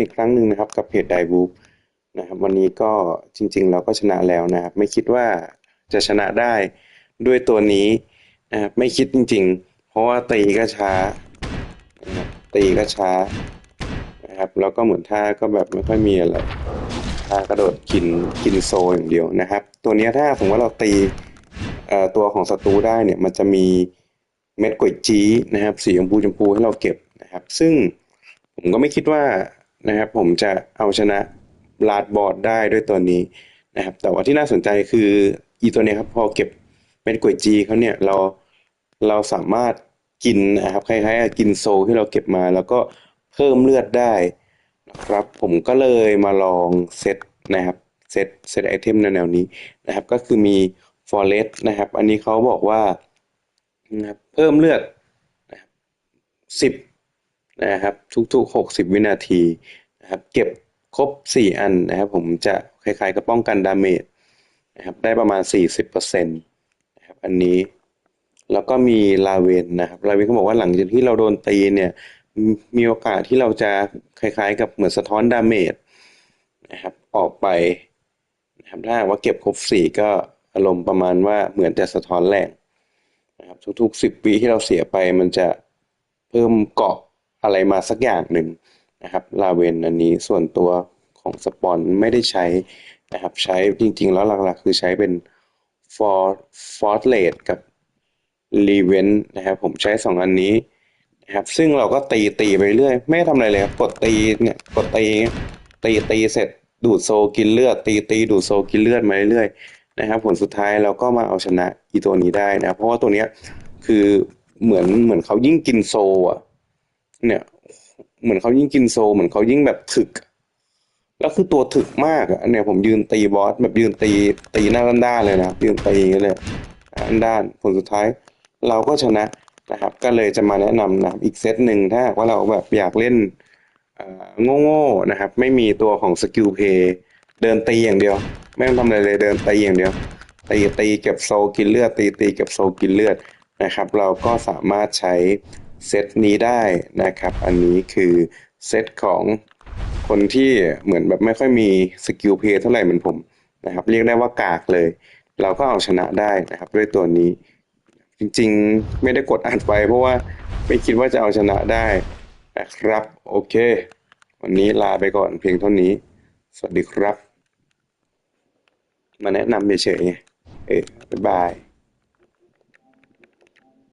อีกครั้งหนึ่งนะครับกับเพจไดวูฟนะครับวันนี้ก็จริง ๆ เราก็ชนะแล้วนะครับ ไม่คิดว่าจะชนะได้ด้วยตัวนี้นะครับไม่คิดจริง ๆ เพราะว่าตีก็ช้านะครับตีก็ช้านะครับแล้วก็เหมือนท่าก็แบบไม่ค่อยมีอะไรท่ากระโดดกินกินโซอย่างเดียวนะครับ ตัวนี้ถ้าสมมติว่าเราตีตัวของศัตรูได้เนี่ยมันจะมีเม็ดก๋วยจี้นะครับสีชมพูชมพูให้เราเก็บนะครับ ซึ่งผมก็ไม่คิดว่า นะครับ ผมจะเอาชนะลาดบอร์ดได้ด้วยตัวนี้นะครับ แต่ว่าที่น่าสนใจคืออีตัวนี้ครับ พอเก็บเม็ดก๋วยจีเขาเนี่ยเราเราสามารถกินนะครับคล้ายๆกินโซลที่เราเก็บมา แล้วก็เพิ่มเลือดได้นะครับ ผมก็เลยมาลองเซตนะครับเซตเซตไอเทมแนวนี้นะครับ ก็คือมี forest นะครับ อันนี้เขาบอกว่านะครับเพิ่มเลือดนะครับสิบ นะครับทุกๆหกสิบวินาทีนะครับเก็บครบสี่อันนะครับผมจะคล้ายๆกับป้องกันดาเมจนะครับได้ประมาณสี่สิบเปอร์เซ็นต์นะครับอันนี้แล้วก็มีลาเวนนะครับลาเวนเขาบอกว่าหลังจากที่เราโดนตีเนี่ยมีโอกาสที่เราจะคล้ายๆ กับเหมือนสะท้อนดาเมจนะครับออกไปนะครับถ้าว่าเก็บครบสี่ก็อารมณ์ประมาณว่าเหมือนจะสะท้อนแรงนะครับทุกๆสิบวิที่เราเสียไปมันจะเพิ่มเกาะ อะไรมาสักอย่างหนึ่งนะครับลาเวนอันนี้ส่วนตัวของสปอนไม่ได้ใช้นะครับใช้จริง ๆ แล้วหลักๆ คือใช้เป็น for fortress กับรีเวนนะครับผมใช้สองอันนี้นะครับซึ่งเราก็ตีตีไปเรื่อยไม่ทำอะไรเลยครับกดตีเนี่ยกดตีตีตีเสร็จดูดโซกินเลือด ตีตีดูดโซกินเลือดมาเรื่อยๆนะครับผลสุดท้ายเราก็มาเอาชนะอีตัวนี้ได้นะเพราะว่าตัวเนี้ยคือเหมือนเหมือนเขายิ่งกินโซอะ เนี่ย เหมือนเขายิ่งกินโซ เหมือนเขายิ่งแบบถึก แล้วคือตัวถึกมากอะเนี่ยผมยืนตีบอสแบบยืนตีตีหน้าด้านๆเลยนะยืนตีเงี้ยเลยด้านผลสุดท้าย เราก็ชนะนะครับ ก็เลยจะมาแนะนำนะครับอีกเซตหนึ่งถ้าว่าเราแบบอยากเล่นโง่ๆนะครับ ไม่มีตัวของสกิลเพย์เดินตีอย่างเดียว ไม่ต้องทำอะไรเลยเดินตีอย่างเดียวตีตีเก็บโซกินเลือดตีตีเก็บโซกินเลือดนะครับ เราก็สามารถใช้ เซตนี้ได้นะครับ อันนี้คือเซตของคนที่เหมือนแบบไม่ค่อยมีสกิลเพย์เท่าไหร่เหมือนผมนะครับเรียกได้ว่ากากเลย เราก็เอาชนะได้นะครับ ด้วยตัวนี้ จริงๆไม่ได้กดอ่านไป เพราะว่าไม่คิดว่าจะเอาชนะได้นะครับ โอเค วันนี้ลาไปก่อนเพียงเท่านี้ สวัสดีครับ มาแนะนำเฉยๆไงเออบ๊ายบาย